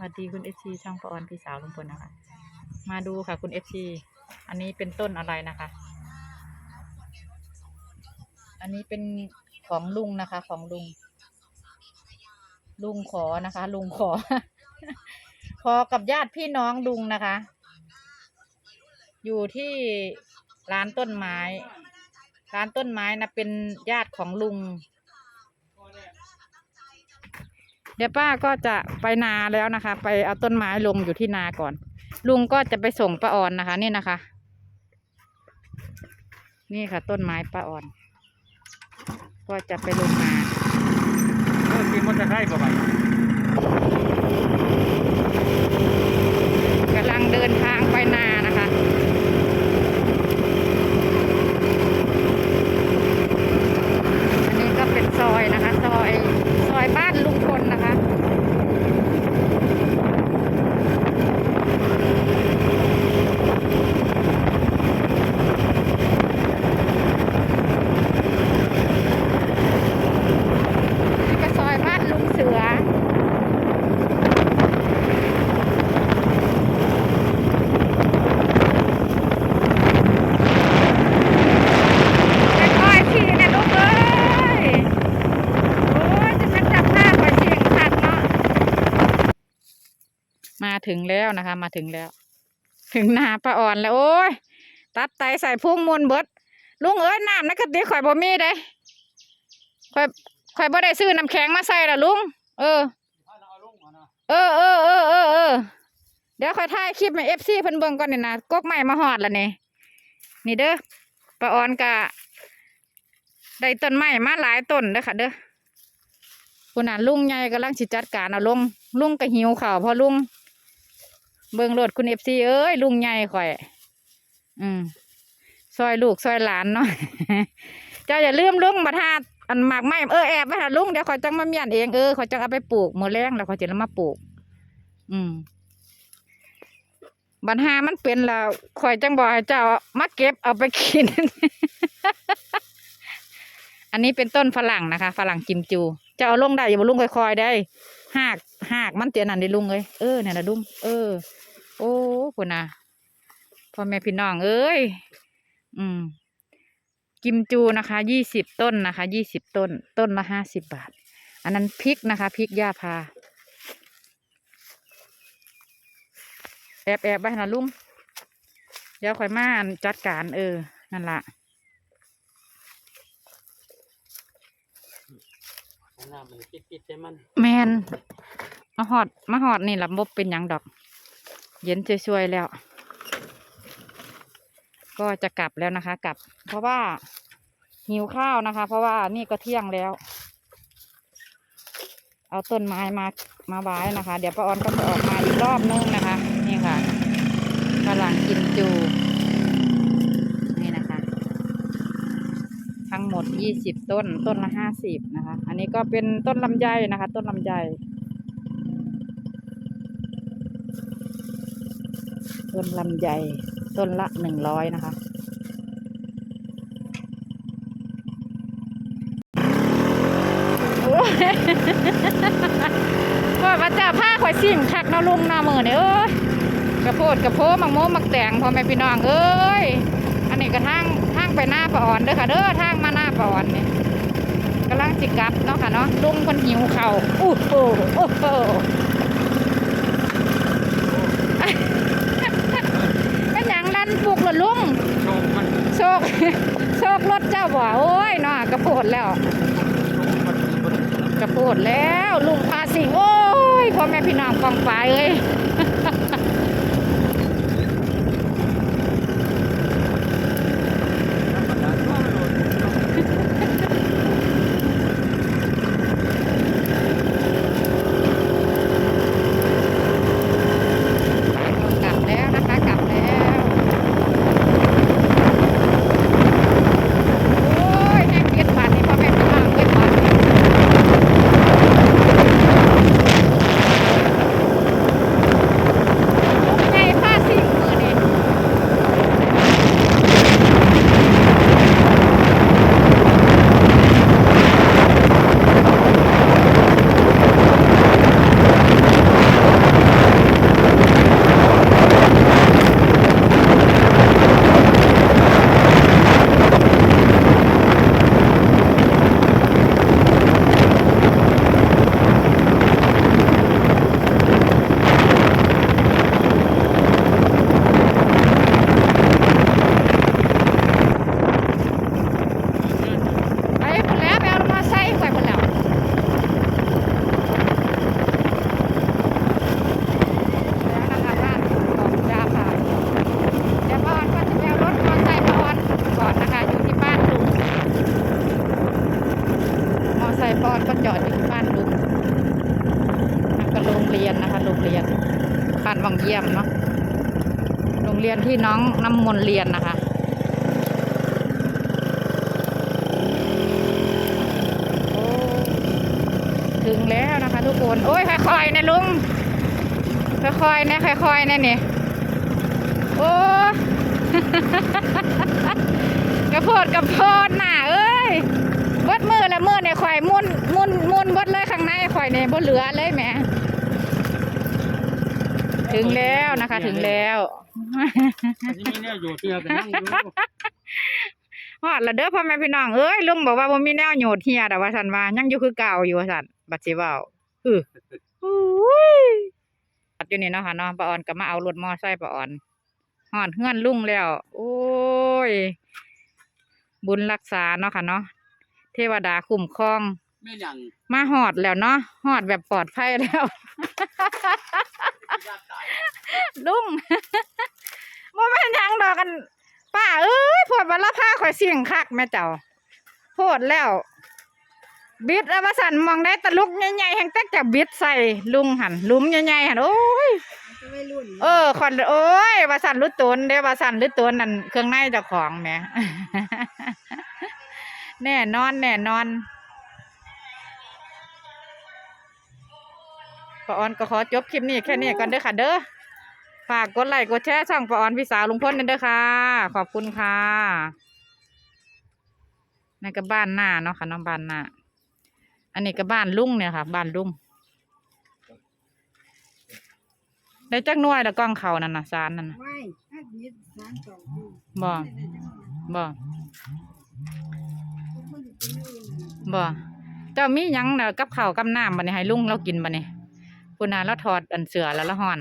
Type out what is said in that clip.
สวัสดีคุณเอฟซีช่องปออนพี่สาวลุงพลนะคะ มาดูค่ะคุณเอฟซีอันนี้เป็นต้นอะไรนะคะ อันนี้เป็นของลุงนะคะ ของลุง ลุงขอนะคะ ลุงขอ ขอกับญาติพี่น้องลุงนะคะ อยู่ที่ร้านต้นไม้ ร้านต้นไม้นะเป็นญาติของลุง เดี๋ยวป้าก็จะไปนาแล้วนะคะ ไปเอาต้นไม้ลงอยู่ที่นาก่อน ลุงก็จะไปส่งป้าออนนะคะ นี่นะคะ นี่ค่ะ ต้นไม้ป้าออน ก็จะไปลงนาเออกินมอเตอร์ไซค์บ่ไป กำลังเดินทางไปนานะคะ อันนี้ก็เป็นซอยนะคะ ซอย ซอยบ้านลุงพลนะคะ นี่ก็ซอยบ้านลุงเสือ ค่อยๆขี่นะลูกเอ้ย โอ้ยจะเป็นจับภาพไปเสียงขัดเนาะ มาถึงแล้วนะคะ มาถึงแล้ว ถึงนาป้าอ่อนแล้ว โอ้ย ตัดไตใส่พุ่งมวนเบิดลุงเอ้ยน้ำนะกะติข่อยบ่มีเด้ข่อยข่อยบ่ได้ซื้อน้ำแข็งมาใส่ละลุง เออ เออเออเออเออเออเดี๋ยวข่อยถ่ายคลิปให้เอฟซีเพิ่นเบิ่งก่อนนี่นะกกใหม่มาหอดละนี่นี่เด้อป้าอ่อนกะได้ต้นไม้มาหลายต้นเด้อค่ะ เด้อคุณน่ะลุงใหญ่กำลังสิจัดการเอาลงลุงก็หิวข้าวพอลุง เบิ่งรถคุณเอฟซีเอ้ยลุงใหญ่ข่อย อืมซอยลูกซอยหลานเนาะเจ้าอย่าลืมลุงมาทาดอันหมากไม้เออแอบไปหาลุงเดี๋ยวข่อยจังมาเมียนเองเออข่อยจังเอาไปปลูกมือแรงแล้วข่อยจะมาปลูก อืมบัญหามันเป็นแล้วข่อยจังบอกให้เจ้ามาเก็บเอาไปกิน อันนี้เป็นต้นฝรั่งนะคะ ฝรั่งกิมจู จะเอาลงได้อย่าบลุงค่อยๆได้หาก หากมันเตียนันได้ลุงเลยเออเนี่ยนะลุงเออ โอ้คุณนะพ่อแม่พี่น้องเอ้ยอืม กิมจูนะคะยี่สิบต้นนะคะยี่สิบต้น ต้นละห้าสิบบาท อันนั้นพริกนะคะพริกย่าพาแอบแอบไปนะลุงเดี๋ยวค่อยมาอันจัดการเออ นั่นละน้ำมันปิดๆใช่มันแมน มาหอดมาหอดนี่ละบบเป็นยังดอก เย็นช่วยๆแล้ว ก็จะกลับแล้วนะคะ กลับ เพราะว่าหิวข้าวนะคะ เพราะว่านี่ก็เที่ยงแล้ว เอาต้นไม้มามาไว้นะคะ เดี๋ยวป้าออนก็จะออกมาอีกรอบนึงนะคะ นี่ค่ะฝรั่งกินจูนี่นะคะทั้งหมดยี่สิบต้น ต้นละห้าสิบนะคะ อันนี้ก็เป็นต้นลำไยนะคะ ต้นลำไย ต้นลำไยต้นละหนึ่งร้อยนะคะโอ้ยว่าพระเจ้าผ้าข่อยสิ่งคักนาะลุงนาะมือเนี่ยเอ้ยกระโพดกระโพมักโมมักแตงพ่อแม่พี่น้องเอ้ย อันนี้ก็ทางทางไปหน้าปะอ่อนเด้อค่ะเด้อทางมาหน้าปะอ่อนนี่ยกำลังจิกับเนาะค่ะเนาะลุงคนหิวเข่าอู้โหโอ้โห เป็นหยังลันปลุกเหรอลุง โชคมัน โชค กรถเจ้าบ่โอ้ยนาะกระโพดแล้ว กระโพดแล้วลุงพาสิงโอ้ยพ่อแม่พี่น้องกองฝ่ายเอ้ยกลับแล้วนะคะกลับแล้ว โอ้ยแห้งเกียดบาดนี่พ่อแม่พี่น้องเกียดบาด ยนนะคะ โรงเรียนบ้านวังเยี่ยมเนาะโรง เรียนที่น้องน้ำมนต์เรียนนะคะ ถึงแล้วนะคะทุกคน โอ้ยค่อยๆนะลุง ค่อยๆนะค่อยๆนะนี่ โอ้กระโพดกระโพดหน่ะเอ้ยเบดมือละมือเนี่ยข่อยมุนมุนมุนเบดเลยข้างในข่อยเนี่ยบดเหลือเลยแม่ถึงแล้วนะคะถึงแล้ว มีแนวอยู่เที่ยวกันนั่งอยู่ฮอดละเด้อพ่อแม่พี่น้องเอ้ยลุงบอกว่าบ่มีแนวโยดเฮียแต่ว่าสันว่ายังอยู่คือเก่าอยู่ว่าสันบัดสิเว้าอืออุ้ยปัดอยู่นี่เนาะค่ะเนาะป้าออนก็มาเอารถมอไซค์ป้าออนฮอดเฮือนลุงแล้ว โอ้ย บุญรักษาเนาะค่ะเนาะเทวดาคุ้มครอง แม่นหยังมาหอดแล้วเนาะหอดแบบปลอดภัยแล้วยากตายลุงบ่แม่นหยังดอกกันป้าเอ้ยโพดวันละผ้าข่อยเสี่ยงคักแม่เจ้าโพดแล้ว บิดอวสันมองได้ตะลุกใหญ่ๆแห่งแต่จะบิดใส่ลุงหันหลุมใหญ่ๆหันโอ้ยมันก็ไม่รุ่นเออขอนโอ้ยวาสันรุดตนเด้วาสันรุดตนนั่นเครื่องในเจ้าของแหม่แน่นอนแน่นอน ปาออนก็ขอจบคลิปนี้แค่นี้ก่อนเด้อค่ะ เด้อฝากกดไลค์กดแชร์ช่องปาออนพี่สาวลุงพลนั่นเด้อค่ะ ขอบคุณค่ะนี่ก็บ้านหน้าเนาะค่ะน้องบ้านหน้าอันนี้ก็บ้านลุงเนี่ยค่ะ บ้านลุงได้จักหน่วยแล้วกล้องเขานั่นน่ะสารนั่นน่ะไม่ถ้ายึดสารสองคู่บ่บ่ทุกคนจะเป็นอื่นบ่เจ้ามีหยังน่ะกับข้าวกับน้ำบัดนี้ให้ลุงเรากินบัดนี้ พุ่นนะเราถอดอันเสือแล้วละหอน